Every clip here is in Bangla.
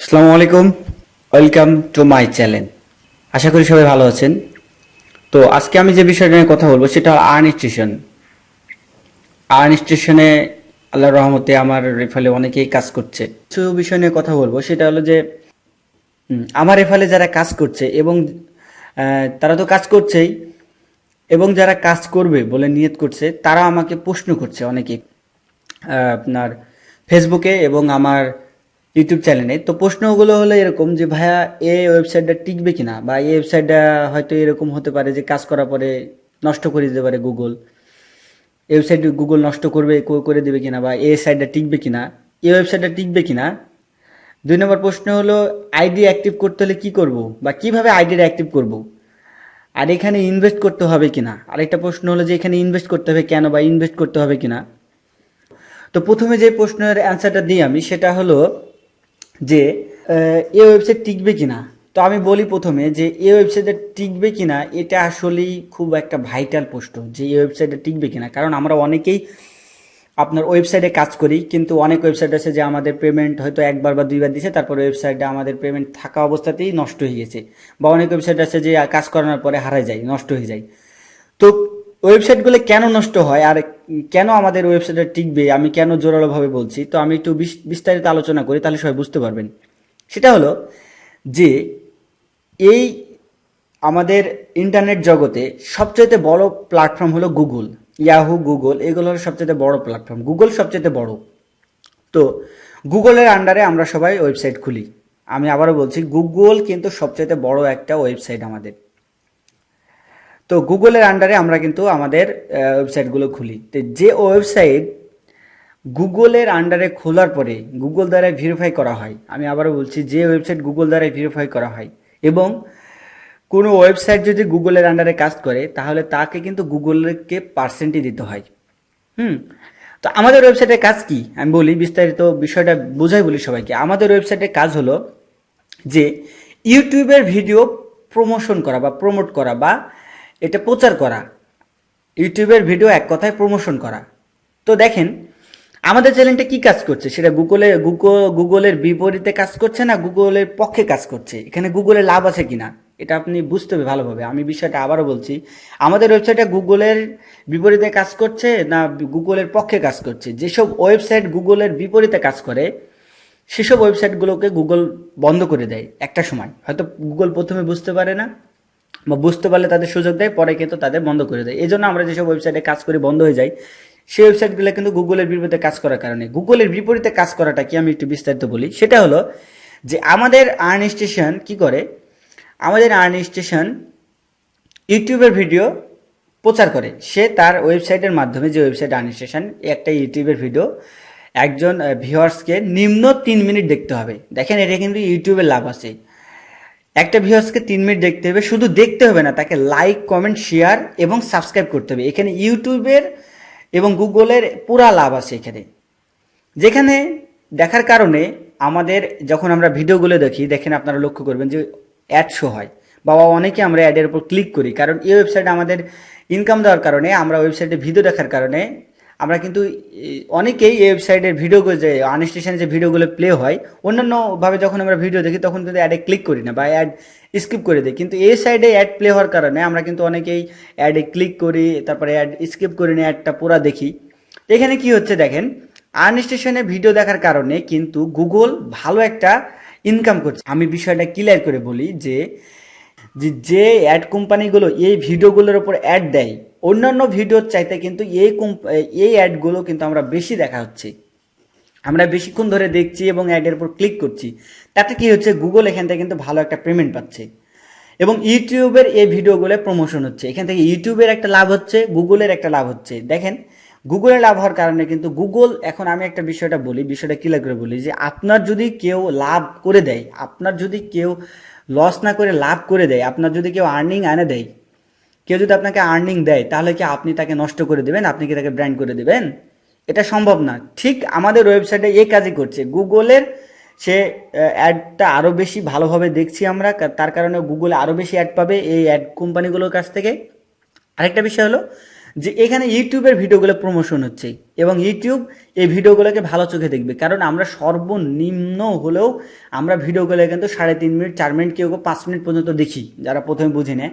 আসসালামু আলাইকুম। ওয়েলকাম টু মাই চ্যানেল আশা করি সবাই ভালো আছেন। তো আজকে আমি যে বিষয়টা নিয়ে কথা বলব সেটা আর্ন স্টেশন। আর্ন স্টেশনে আল্লাহর রহমতে আমার রেফালে অনেকেই কাজ করছে। কিছু বিষয় নিয়ে কথা বলব, সেটা হলো যে আমার রেফালে যারা কাজ করছে এবং তারা তো কাজ করছেই, এবং যারা কাজ করবে বলে নিয়ত করছে তারা আমাকে প্রশ্ন করছে অনেকে আপনার ফেসবুকে এবং আমার ইউটিউব চ্যানেলে তো প্রশ্নগুলো হলো এরকম যে, ভাইয়া এই ওয়েবসাইটটা টিকবে কিনা? বা এই ওয়েবসাইটটা হয়তো এরকম হতে পারে যে, কাজ করার পরে নষ্ট করে দিতে পারে গুগল ওয়েবসাইট গুগল নষ্ট করবে করে দেবে কিনা? বা এই সাইটটা টিকবে কিনা? এই ওয়েবসাইটটা টিকবে কিনা? দুই নম্বর প্রশ্ন হলো, আইডি অ্যাক্টিভ করতে হলে কি করব? বা, কীভাবে আইডিটা অ্যাক্টিভ করব? আর এখানে ইনভেস্ট করতে হবে কিনা? আরেকটা প্রশ্ন হলো যে, এখানে ইনভেস্ট করতে হবে কেন বা ইনভেস্ট করতে হবে কিনা? তো প্রথমে যে প্রশ্নের অ্যান্সারটা দিই আমি, সেটা হলো যে এই ওয়েবসাইট টিকবে কিনা? তো আমি বলি প্রথমে যে এই ওয়েবসাইটে টিকবে কিনা, এটা আসলেই খুব একটা ভাইটাল প্রশ্ন যে এই ওয়েবসাইটে টিকবে কিনা। কারণ আমরা অনেকেই আপনার ওয়েবসাইটে কাজ করি, কিন্তু অনেক ওয়েবসাইট আছে যে, আমাদের পেমেন্ট হয়তো একবার বা দুইবার দিছে, তারপর ওয়েবসাইটে আমাদের পেমেন্ট থাকা অবস্থাতেই নষ্ট হয়ে গেছে। বা অনেক ওয়েবসাইট আছে যে, কাজ করানোর পরে হারায় যায়, নষ্ট হয়ে যায়। তো ওয়েবসাইটগুলো কেন নষ্ট হয় আর কেন আমাদের ওয়েবসাইটে টিকবে, আমি কেন জোরালোভাবে বলছি, তো আমি একটু বিস- বিস্তারিত আলোচনা করি, তাহলে সবাই বুঝতে পারবেন। সেটা হলো যে এই আমাদের ইন্টারনেট জগতে সবচেয়ে বড় প্ল্যাটফর্ম হলো গুগল। ইয়াহু, গুগল এগুলো হলো সবচেয়ে বড় প্ল্যাটফর্ম। গুগল সবচেয়ে বড়। তো গুগলের আন্ডারে আমরা সবাই ওয়েবসাইট খুলি। আমি আবারও বলছি, গুগল কিন্তু সবচেয়ে বড় একটা ওয়েবসাইট আমাদের। তো গুগলের আন্ডারে আমরা কিন্তু আমাদের ওয়েবসাইটগুলো খুলি। তো যে ওয়েবসাইট গুগলের আন্ডারে খোলার পরে গুগল দ্বারা ভেরিফাই করা হয়, আমি আবারও বলছি যে ওয়েবসাইট গুগল দ্বারা ভেরিফাই করা হয় এবং কোনো ওয়েবসাইট যদি গুগলের আন্ডারে কাজ করে, তাহলে তাকে কিন্তু গুগলকে পার্সেন্টই দিতে হয়। হুম? তো আমাদের ওয়েবসাইটের কাজ কি? আমি বলি বিস্তারিত বিষয়টা বোঝাই বলি সবাইকে। আমাদের ওয়েবসাইটের কাজ হলো যে, ইউটিউবের ভিডিও প্রমোশন করা বা প্রমোট করা বা এটা প্রচার করা, ইউটিউবের ভিডিও এক কথায় প্রমোশন করা। তো দেখেন, আমাদের চ্যানেলটা কি কাজ করছে? সেটা গুগলে গুগল গুগলের বিপরীতে কাজ করছে না গুগলের পক্ষে কাজ করছে? এখানে গুগলের লাভ আছে কিনা? এটা আপনি বুঝতে হবে ভালোভাবে। আমি বিষয়টা আবারও বলছি, আমাদের ওয়েবসাইটটা গুগলের বিপরীতে কাজ করছে না গুগলের পক্ষে কাজ করছে? যেসব ওয়েবসাইট গুগলের বিপরীতে কাজ করে, সেসব ওয়েবসাইটগুলোকে গুগল বন্ধ করে দেয় একটা সময়। হয়তো গুগল প্রথমে বুঝতে পারে না বা বুঝতে পারলে তাদের সুযোগ দেয়, পরে কিন্তু তাদের বন্ধ করে দেয়। এই জন্য আমরা যেসব ওয়েবসাইটে কাজ করি বন্ধ হয়ে যায় সেই ওয়েবসাইটগুলো কিন্তু গুগলের বিপরীতে কাজ করার কারণে। গুগলের বিপরীতে কাজ করাটা কি আমি একটু বিস্তারিত বলি? সেটা হলো যে আমাদের আর্ন স্টেশন কি করে? আমাদের আর্ন স্টেশন ইউটিউবের ভিডিও প্রচার করে। সে তার ওয়েবসাইটের মাধ্যমে যে ওয়েবসাইট আর্ন স্টেশন একটা ইউটিউবের ভিডিও একজন ভিউয়ার্সকে নিম্ন তিন মিনিট দেখতে হবে। দেখেন, এটা কিন্তু ইউটিউবের লাভ আছে। একটা ভিউয়ার্সকে তিন মিনিট দেখতে হবে, শুধু দেখতে হবে না, তাকে লাইক কমেন্ট শেয়ার এবং সাবস্ক্রাইব করতে হবে। এখানে ইউটিউবের এবং গুগলের পুরা লাভ আছে এখানে। যেখানে দেখার কারণে আমাদের যখন আমরা ভিডিওগুলো দেখি, দেখেন আপনারা লক্ষ্য করবেন যে অ্যাড শো হয়। বাবা, অনেকে আমরা অ্যাডের উপর ক্লিক করি, কারণ এই ওয়েবসাইটে আমাদের ইনকাম দেওয়ার কারণে, আমরা ওয়েবসাইটে ভিডিও দেখার কারণে আমরা কিন্তু অনেকেই এই ওয়েবসাইটের ভিডিওগুলো যে আনস্টেশনে যে ভিডিওগুলো প্লে হয়, অন্যান্যভাবে যখন আমরা ভিডিও দেখি, তখন কিন্তু অ্যাডে ক্লিক করি না বা অ্যাড স্কিপ করে দিই কিন্তু এই সাইডে অ্যাড প্লে হওয়ার কারণে আমরা কিন্তু অনেকেই অ্যাডে ক্লিক করি, তারপরে অ্যাড স্কিপ করে নিয়ে অ্যাডটা পুরা দেখি। এখানে কি হচ্ছে দেখেন আর্ন স্টেশনে ভিডিও দেখার কারণে কিন্তু গুগল ভালো একটা ইনকাম করছে। আমি বিষয়টা ক্লিয়ার করে বলি যে যে যে অ্যাড কোম্পানিগুলো এই ভিডিওগুলোর উপর অ্যাড দেয়, অন্যান্য ভিডিওর চাইতে কিন্তু এই এই অ্যাডগুলো কিন্তু আমরা বেশি দেখা হচ্ছে। আমরা বেশিক্ষণ ধরে দেখছি এবং অ্যাডের উপর ক্লিক করছি। তাতে কি হচ্ছে? গুগল এখান থেকে কিন্তু ভালো একটা পেমেন্ট পাচ্ছে। এবং ইউটিউবের এই ভিডিওগুলো প্রমোশন হচ্ছে। এখান থেকে ইউটিউবের একটা লাভ হচ্ছে গুগলের একটা লাভ হচ্ছে। দেখেন গুগলের লাভ হওয়ার কারণে কিন্তু গুগল এখন আমি একটা বিষয়টা বলি, বিষয়টা ক্লিয়ার করে বলি যে আপনার যদি কেউ লাভ করে দেয়, আপনার যদি কেউ লস না করে লাভ করে দেয়, আপনার যদি কেউ আর্নিং এনে দেয়, কেউ যদি আপনাকে আর্নিং দেয়, তাহলে কি আপনি তাকে নষ্ট করে দেবেন? আপনি কি তাকে ব্র্যান্ড করে দেবেন? এটা সম্ভব না। ঠিক আমাদের ওয়েবসাইটে এই কাজই করছে। গুগলের সে অ্যাডটা আরও বেশি ভালোভাবে দেখছি আমরা তার কারণে গুগলে আরও বেশি অ্যাড পাবে এই অ্যাড কোম্পানিগুলোর কাছ থেকে। আরেকটা বিষয় হলো যে এখানে ইউটিউবের ভিডিওগুলো প্রমোশন হচ্ছে এবং ইউটিউব এই ভিডিওগুলোকে ভালো চোখে দেখবে। কারণ আমরা সর্বনিম্ন হলেও আমরা ভিডিওগুলো কিন্তু সাড়ে তিন মিনিট, চার মিনিট, কেউ পাঁচ মিনিট পর্যন্ত দেখি, যারা প্রথমে বুঝি নেয়।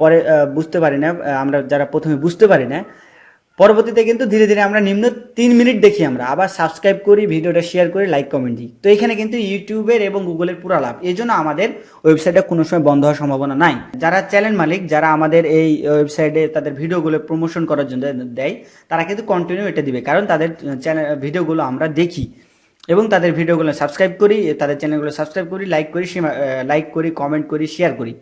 পরে বুঝতে পারি না আমরা যারা প্রথমে বুঝতে পারি না পরবর্তীতে কিন্তু ধীরে ধীরে আমরা নিম্ন তিন মিনিট দেখি আমরা। আবার সাবস্ক্রাইব করি, ভিডিওটা শেয়ার করি লাইক কমেন্ট দিই। তো এখানে কিন্তু ইউটিউবের এবং গুগলের পুরো লাভ। এই জন্য আমাদের ওয়েবসাইটটা কোনো সময় বন্ধ হওয়ার সম্ভাবনা নাই। যারা চ্যানেল মালিক, যারা আমাদের এই ওয়েবসাইটে তাদের ভিডিওগুলো প্রমোশন করার জন্য দেয়, তারা কিন্তু কন্টিনিউ এটা দিবে। কারণ তাদের চ্যানেল ভিডিওগুলো আমরা দেখি। এবং তাদের ভিডিওগুলো সাবস্ক্রাইব করি, তাদের চ্যানেলগুলো সাবস্ক্রাইব করি লাইক করি লাইক করি কমেন্ট করি শেয়ার করি।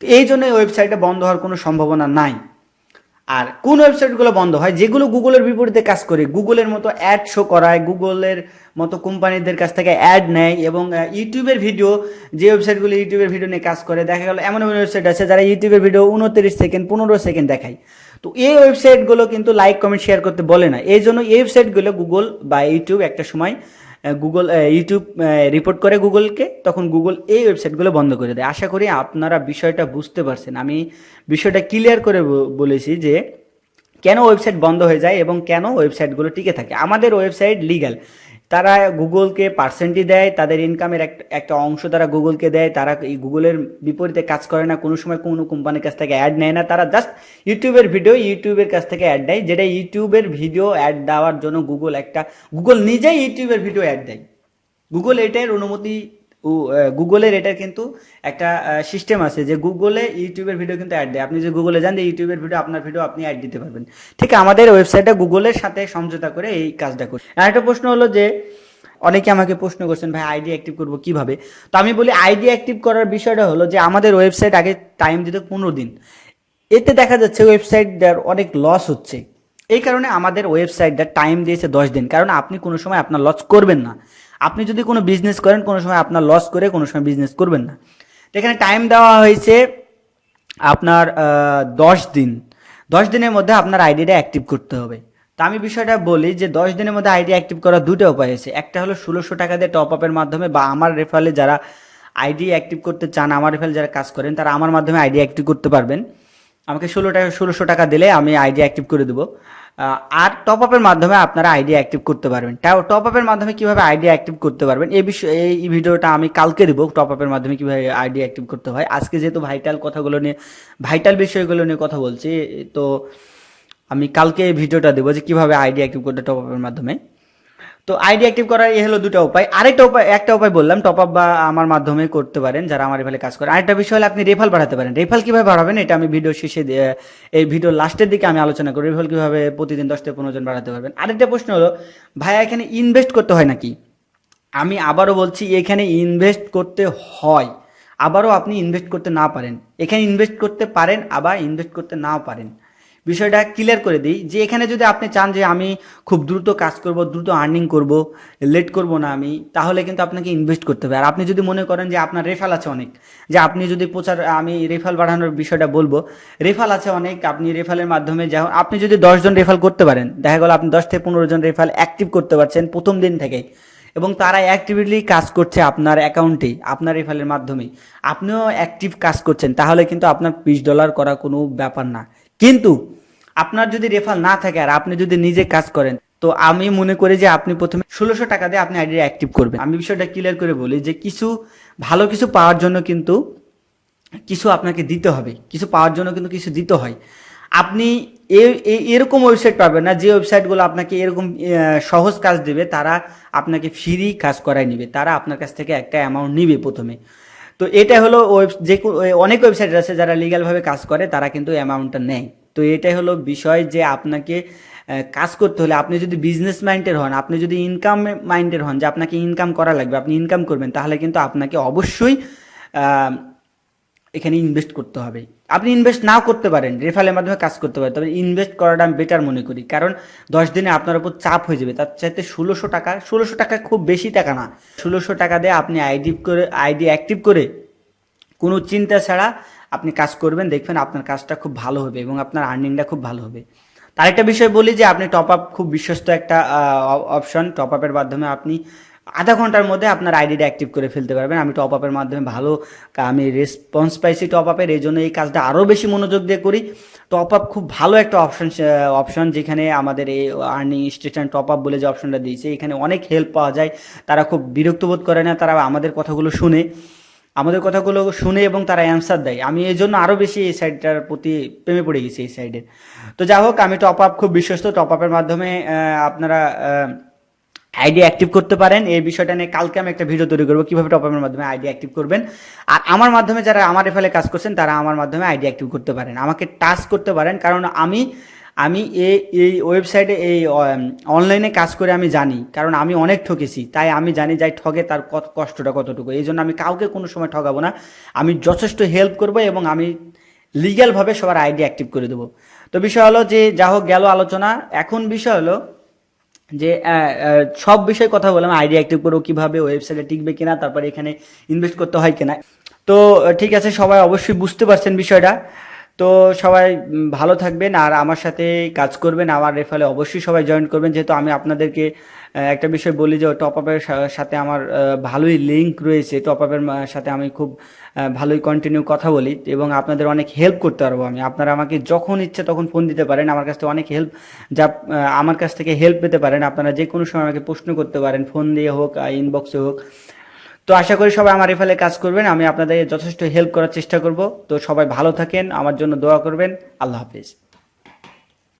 তো এই জন্য ওয়েবসাইটটা বন্ধ হওয়ার কোনো সম্ভাবনা নাই। আর কোন ওয়েবসাইটগুলো বন্ধ হয়? যেগুলো গুগলের বিপরীতে কাজ করে। গুগলের মতো অ্যাড শো করায় গুগলের মতো কোম্পানিদের কাছ থেকে অ্যাড নেয় এবং ইউটিউবের ভিডিও যে ওয়েবসাইটগুলো ইউটিউবের ভিডিও নিয়ে কাজ করে, দেখা গেল এমন এমন ওয়েবসাইট আছে যারা ইউটিউবের ভিডিও উনত্রিশ সেকেন্ড পনেরো সেকেন্ড দেখায়। তো এই ওয়েবসাইটগুলো কিন্তু লাইক কমেন্ট শেয়ার করতে বলে না। এই জন্য এই ওয়েবসাইটগুলো গুগল বা ইউটিউব একটা সময় গুগল ইউটিউব রিপোর্ট করে গুগলকে তখন গুগল এই ওয়েবসাইটগুলো বন্ধ করে দেয়। আশা করি আপনারা বিষয়টা বুঝতে পারছেন। আমি বিষয়টা ক্লিয়ার করে বলেছি যে কেন ওয়েবসাইট বন্ধ হয়ে যায় এবং কেন ওয়েবসাইটগুলো টিকে থাকে। আমাদের ওয়েবসাইট লিগ্যাল তারা গুগলকে পার্সেন্টই দেয়, তাদের ইনকামের একটা অংশ তারা গুগলকে দেয়, তারা এই গুগলের বিপরীতে কাজ করে না, কোনো সময় কোনো কোম্পানির কাছ থেকে অ্যাড নেয় না, তারা জাস্ট ইউটিউবের ভিডিও ইউটিউবের কাছ থেকে অ্যাড দেয়, যেটা ইউটিউবের ভিডিও অ্যাড দেওয়ার জন্য গুগল একটা গুগল নিজেই ইউটিউবের ভিডিও অ্যাড দেয়। গুগল এটার অনুমতি গুগলের এটার কিন্তু একটা সিস্টেম আছে যে গুগলে ইউটিউবের ভিডিও কিন্তু অ্যাড দেয়। আপনি যে গুগলে যান, যে ইউটিউবের ভিডিও আপনার ভিডিও আপনি অ্যাড দিতে পারবেন। ঠিক, আমাদের ওয়েবসাইটটা গুগলের সাথে সমঝোতা করে এই কাজটা করি। আরেকটা প্রশ্ন হলো যে, অনেকে আমাকে প্রশ্ন করছেন, ভাই আইডি অ্যাক্টিভ করব কীভাবে? তো আমি বলি আইডি অ্যাক্টিভ করার বিষয়টা হলো যে, আমাদের ওয়েবসাইট আগে টাইম দিত পনেরো দিন। এতে দেখা যাচ্ছে ওয়েবসাইটটার অনেক লস হচ্ছে। এই কারণে আমাদের ওয়েবসাইটটা টাইম দিয়েছে দশ দিন। কারণ আপনি কোনো সময় আপনার লস করবেন না। আপনি যদি কোনো বিজনেস করেন, কোনো সময় আপনার লস করে, কোনো সময় বিজনেস করবেন না। এখানে টাইম দেওয়া হয়েছে আপনার দশ দিন। দশ দিনের মধ্যে আপনার আইডিটা অ্যাক্টিভ করতে হবে। তো আমি বিষয়টা বলি যে, দশ দিনের মধ্যে আইডি অ্যাক্টিভ করার দুটো উপায় আছে। একটা হলো ষোলোশো টাকা দিয়ে টপ আপের মাধ্যমে বা আমার রেফারে যারা আইডি অ্যাক্টিভ করতে চান, আমার রেফারে যারা কাজ করেন, তারা আমার মাধ্যমে আইডি অ্যাক্টিভ করতে পারবেন। আমাকে ষোলো টাকা ষোলোশো টাকা দিলে আমি আইডি অ্যাক্টিভ করে দেবো। আর টপ আপের মাধ্যমে আপনারা আইডিয়া অ্যাক্টিভ করতে পারবেন। টপ আপের মাধ্যমে কীভাবে আইডিয়া অ্যাক্টিভ করতে পারবেন, এই বিষয়ে এই ভিডিওটা আমি কালকে দেবো টপ আপের মাধ্যমে কীভাবে আইডিয়া অ্যাক্টিভ করতে হয়। আজকে যেহেতু ভাইটাল কথাগুলো নিয়ে ভাইটাল বিষয়গুলো নিয়ে কথা বলছি, তো আমি কালকে এই ভিডিওটা দেবো যে কীভাবে আইডিয়া অ্যাক্টিভ করতে টপ আপের মাধ্যমে। তো আইডি অ্যাক্টিভ করার এই হলো দুটো উপায়। আরেকটা উপায় একটা উপায় বললাম টপ আপ বা আমার মাধ্যমে করতে পারেন যারা আমার রেফালে কাজ করে। আরেকটা বিষয় হলে আপনি রেফাল বাড়াতে পারেন। রেফাল কীভাবে বাড়াবেন এটা আমি ভিডিও শেষে এই ভিডিও লাস্টের দিকে আমি আলোচনা করি। রেফাল কীভাবে প্রতিদিন দশ থেকে পনেরো জন বাড়াতে পারবেন। আরেকটা প্রশ্ন হলো, ভাইয়া, এখানে ইনভেস্ট করতে হয় নাকি? আমি আবারও বলছি, এখানে ইনভেস্ট করতে হয়। আবারও আপনি ইনভেস্ট করতে না পারেন। এখানে ইনভেস্ট করতে পারেন, আবার ইনভেস্ট করতে নাও পারেন। বিষয়টা ক্লিয়ার করে দিই যে এখানে যদি আপনি চান যে আমি খুব দ্রুত কাজ করব, দ্রুত আর্নিং করব লেট করব না আমি, তাহলে কিন্তু আপনাকে ইনভেস্ট করতে হবে। আর আপনি যদি মনে করেন যে আপনার রেফাল আছে অনেক, যে আপনি যদি প্রচার, আমি রেফাল বাড়ানোর বিষয়টা বলব রেফাল আছে অনেক, আপনি রেফালের মাধ্যমে যা আপনি যদি দশজন রেফাল করতে পারেন, দেখা গেল আপনি দশ থেকে পনেরো জন রেফাল অ্যাক্টিভ করতে পারছেন প্রথম দিন থেকেই, এবং তারা অ্যাক্টিভলি কাজ করছে আপনার অ্যাকাউন্টে আপনার রেফালের মাধ্যমে, আপনিও অ্যাক্টিভ কাজ করছেন, তাহলে কিন্তু আপনার বিশ ডলার করা কোনো ব্যাপার না। কিন্তু আপনার যদি রেফাল না থাকে আর আপনি যদি নিজে কাজ করেন, তো আমি মনে করি যে আপনি প্রথমে ষোলোশো টাকা দিয়ে আপনি আইডি অ্যাক্টিভ করবেন। আমি বিষয়টা ক্লিয়ার করে বলি যে কিছু ভালো কিছু পাওয়ার জন্য কিন্তু কিছু আপনাকে দিতে হবে। কিছু পাওয়ার জন্য কিন্তু কিছু দিতে হয়। আপনি এরকম ওয়েবসাইট পাবেন না, যে ওয়েবসাইটগুলো আপনাকে এরকম সহজ কাজ দেবে, তারা আপনাকে ফ্রি কাজ করায় নিবে। তারা আপনার কাছ থেকে একটা অ্যামাউন্ট নিবে প্রথমে। তো এটা হলো ওয়েব যে অনেক ওয়েবসাইট আছে যারা লিগ্যালভাবে কাজ করে, তারা কিন্তু অ্যামাউন্টটা নেয়। তো এটাই হলো বিষয় যে আপনাকে কাজ করতে হলে আপনি যদি বিজনেস মাইন্ডের হন, আপনি যদি ইনকাম মাইন্ডের হন, যে আপনাকে ইনকাম করা লাগবে, আপনি ইনকাম করবেন, তাহলে কিন্তু আপনাকে অবশ্যই এখানে ইনভেস্ট করতে হবে। আপনি ইনভেস্ট নাও করতে পারেন রেফারের মাধ্যমে কাজ করতে পারেন, তবে ইনভেস্ট করাটা আমি বেটার মনে করি, কারণ দশ দিনে আপনার উপর চাপ হয়ে যাবে, তার চাইতে ষোলোশো টাকা ষোলোশো টাকা খুব বেশি টাকা না, ষোলোশো টাকা দিয়ে আপনি আইডি করে আইডি অ্যাক্টিভ করে কোনো চিন্তা ছাড়া আপনি কাজ করবেন, দেখবেন আপনার কাজটা খুব ভালো হবে এবং আপনার আর্নিংটা খুব ভালো হবে। তার একটা বিষয় বলি যে, আপনি টপ আপ খুব বিশ্বস্ত একটা অপশন টপ আপের মাধ্যমে আপনি আধা ঘণ্টার মধ্যে আপনার আইডিটা অ্যাক্টিভ করে ফেলতে পারবেন। আমি টপ আপের মাধ্যমে ভালো, আমি রেসপন্স পাইছি টপ আপের এই জন্য এই কাজটা আরও বেশি মনোযোগ দিয়ে করি। টপ আপ খুব ভালো একটা অপশন অপশন যেখানে আমাদের এই আর্নিং স্টেশন টপ আপ বলে যে অপশনটা দিয়েছে, এখানে অনেক হেল্প পাওয়া যায়। তারা খুব বিরক্ত বোধ করে না, তারা আমাদের কথাগুলো শুনে। আমাদের কথাগুলো শুনে এবং তারা অ্যান্সার দেয়। আমি এই জন্য আরও বেশি এই সাইডটার প্রতি প্রেমে পড়ে গেছি এই সাইডের তো যাই হোক, আমি টপ আপ খুব বিশ্বস্ত। টপ আপের মাধ্যমে আপনারা আইডি অ্যাক্টিভ করতে পারেন। এই বিষয়টা নিয়ে কালকে আমি একটা ভিডিও তৈরি করব, কীভাবে টপ আপের মাধ্যমে আইডি অ্যাক্টিভ করবেন। আর আমার মাধ্যমে যারা আমার রেফালে কাজ করছেন, তারা আমার মাধ্যমে আইডি অ্যাক্টিভ করতে পারেন। আমাকে টাচ করতে পারেন, কারণ আমি আমি এই এই ওয়েবসাইটে এই অনলাইনে কাজ করে আমি জানি, কারণ আমি অনেক ঠকেছি, তাই আমি জানি যাই ঠকে তার কত, কষ্টটা কতটুকু, এই জন্য আমি কাউকে কোনো সময় ঠকাবো না, আমি যথেষ্ট হেল্প করব এবং আমি লিগ্যালভাবে সবার আইডি অ্যাক্টিভ করে দেবো। তো বিষয় হলো যে, যা হোক গেল আলোচনা, এখন বিষয় হলো যে সব বিষয়ে কথা বললাম আইডি অ্যাক্টিভ করব কীভাবে ওয়েবসাইটে টিকবে কিনা, তারপরে এখানে ইনভেস্ট করতে হয় কিনা। তো, ঠিক আছে, সবাই অবশ্যই বুঝতে পারছেন বিষয়টা। তো সবাই ভালো থাকবেন আর আমার সাথে কাজ করবেন। আমার রেফালে অবশ্যই সবাই জয়েন করবেন। যেহেতু আমি আপনাদেরকে একটা বিষয় বলি যে টপ আপের সাথে আমার ভালোই লিঙ্ক রয়েছে। টপ আপের সাথে আমি খুব ভালোই কন্টিনিউ কথা বলি এবং আপনাদের অনেক হেল্প করতে পারব আমি। আপনারা আমাকে যখন ইচ্ছে তখন ফোন দিতে পারেন। আমার কাছ থেকে অনেক হেল্প যা আমার কাছ থেকে হেল্প পেতে পারেন। আপনারা যে কোনো সময় আমাকে প্রশ্ন করতে পারেন। ফোন দিয়ে হোক ইনবক্সে হোক। তো আশা করি সবাই আমার এফালে কাজ করবেন। আমি আপনাদের যথেষ্ট হেল্প করার চেষ্টা করব। তো সবাই ভালো থাকেন। আমার জন্য দোয়া করবেন। আল্লাহ হাফিজ।